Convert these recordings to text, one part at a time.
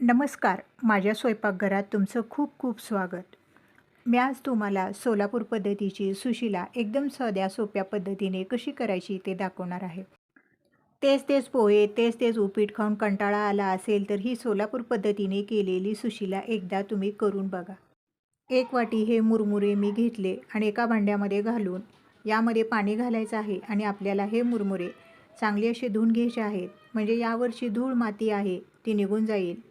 नमस्कार माझ्या स्वयंपाकघरात तुमचं खूप खूप स्वागत. मी आज तुम्हाला सोलापूर पद्धतीची सुशिला एकदम साध्या सोप्या पद्धतीने कशी करायची ते दाखवणार आहे. तेच तेच पोहे तेच तेच उपीट खाऊन कंटाळा आला असेल तर ही सोलापूर पद्धतीने केलेली सुशिला एकदा तुम्ही करून बघा. एक वाटी हे मुरमुरे मी घेतले आणि एका भांड्यामध्ये घालून यामध्ये पाणी घालायचं आहे आणि आपल्याला हे मुरमुरे चांगले असे धुवून घ्यायचे आहेत. म्हणजे यावरची धूळ माती आहे ती निघून जाईल.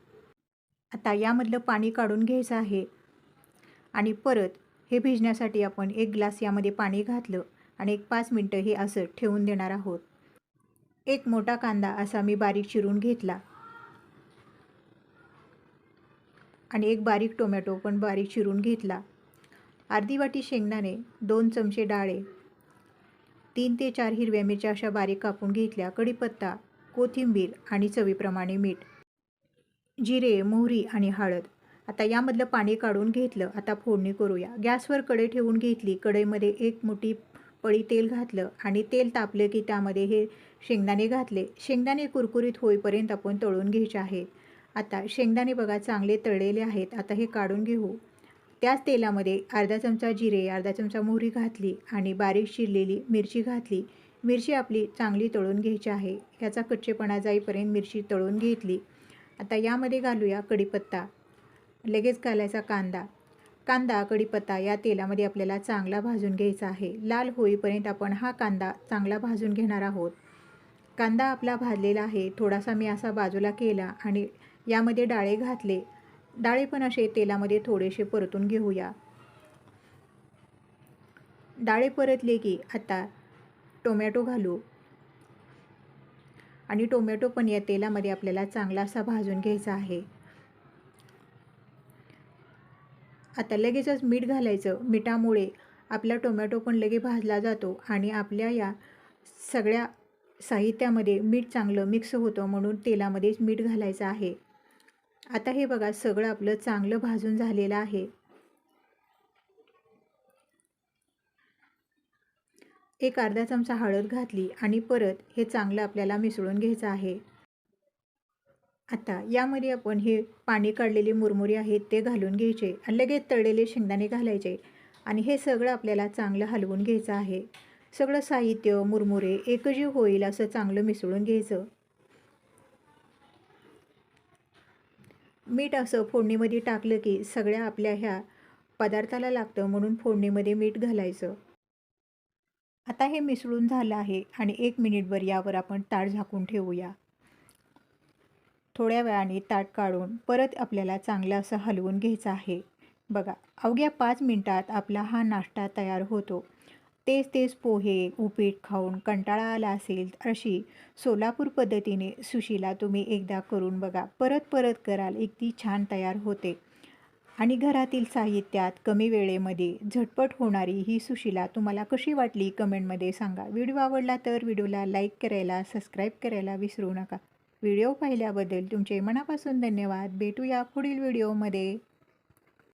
आता यामधलं पाणी काढून घ्यायचं आहे. आणि परत हे भिजण्यासाठी आपण एक ग्लास यामध्ये पाणी घातलं आणि एक पाच मिनटं हे असं ठेवून देणार आहोत. एक मोठा कांदा असा मी बारीक चिरून घेतला. आणि एक बारीक टोमॅटो पण बारीक चिरून घेतला. अर्धी वाटी शेंगदाणे दोन चमचे डाळे तीन ते चार हिरव्या मिरच्या अशा बारीक कापून घेतल्या. कढीपत्ता कोथिंबीर आणि चवीप्रमाणे मीठ. जिरे मोहरी आणि हळद. आता यामधलं पाणी काढून घेतलं आता फोडणी करूया. गॅसवर कढई ठेवून घेतली कढईमध्ये एक मोठी पळी तेल घातलं आणि तेल तापलं की त्यामध्ये हे शेंगदाणे घातले. शेंगदाणे कुरकुरीत होईपर्यंत आपण तळून घ्यायचे आहेत आता शेंगदाणे बघा चांगले तळलेले आहेत. आता हे काढून घेऊ. त्याच तेलामध्ये अर्धा चमचा जिरे अर्धा चमचा मोहरी घातली आणि बारीक चिरलेली मिरची घातली. मिरची आपली चांगली तळून घ्यायची आहे. ह्याचा कच्चेपणा जाईपर्यंत मिरची तळून घेतली. आता यामध्ये घालूया कढीपत्ता. लगेच घालायचा कांदा. कांदा कढीपत्ता या तेलामध्ये आपल्याला चांगला भाजून घ्यायचा आहे. लाल होईपर्यंत आपण हा कांदा चांगला भाजून घेणार आहोत. कांदा आपला भाजलेला आहे. थोडासा मी असा बाजूला केला आणि यामध्ये डाळे घातले. डाळे पण असे तेलामध्ये थोडेसे परतून घेऊया. डाळे परतले की आता टोमॅटो घालू. आणि टोमॅटो पण या तेलामध्ये आपल्याला चांगला असा भाजून घ्यायचा आहे. आता लगेचच मीठ घालायचं. मिठामुळे आपला टोमॅटो पण लगे भाजला जातो आणि आपल्या या सगळ्या साहित्यामध्ये मीठ चांगलं मिक्स होतं म्हणून तेलामध्येच मीठ घालायचं आहे. आता हे बघा सगळं आपलं चांगलं भाजून झालेलं आहे. एक अर्धा चमचा हळद घातली आणि परत हे चांगलं आपल्याला मिसळून घ्यायचं आहे. आता यामध्ये आपण हे पाणी काढलेले मुरमुरे आहेत ते घालून घ्यायचे आणि लगेच तळलेले शेंगदाणे घालायचे आणि हे सगळं आपल्याला चांगलं हलवून घ्यायचं आहे. सगळं साहित्य मुरमुरे एकजीव होईल असं चांगलं मिसळून घ्यायचं. मीठ असं फोडणीमध्ये टाकलं की सगळ्या आपल्या ह्या पदार्थाला लागतं म्हणून फोडणीमध्ये मीठ घालायचं. आता हे मिसळून झालं आहे आणि एक मिनिटभर यावर आपण ताट झाकून ठेवूया. थोड्या वेळाने ताट काढून परत आपल्याला चांगलं असं हलवून घ्यायचं आहे. बघा अवघ्या पाच मिनटात आपला हा नाश्ता तयार होतो. तेच तेच पोहे उपीट खाऊन कंटाळा आला असेल अशी सोलापूर पद्धतीने सुशीला तुम्ही एकदा करून बघा. परत परत कराल इतकी छान तयार होते. आणि घरातील साहित्यात कमी वेळेमध्ये झटपट होणारी ही सुशिला तुम्हाला कशी वाटली कमेंटमध्ये सांगा. व्हिडिओ आवडला तर व्हिडिओला लाईक करायला सबस्क्राईब करायला विसरू नका. व्हिडिओ पाहिल्याबद्दल तुमचे मनापासून धन्यवाद. भेटूया पुढील व्हिडिओमध्ये.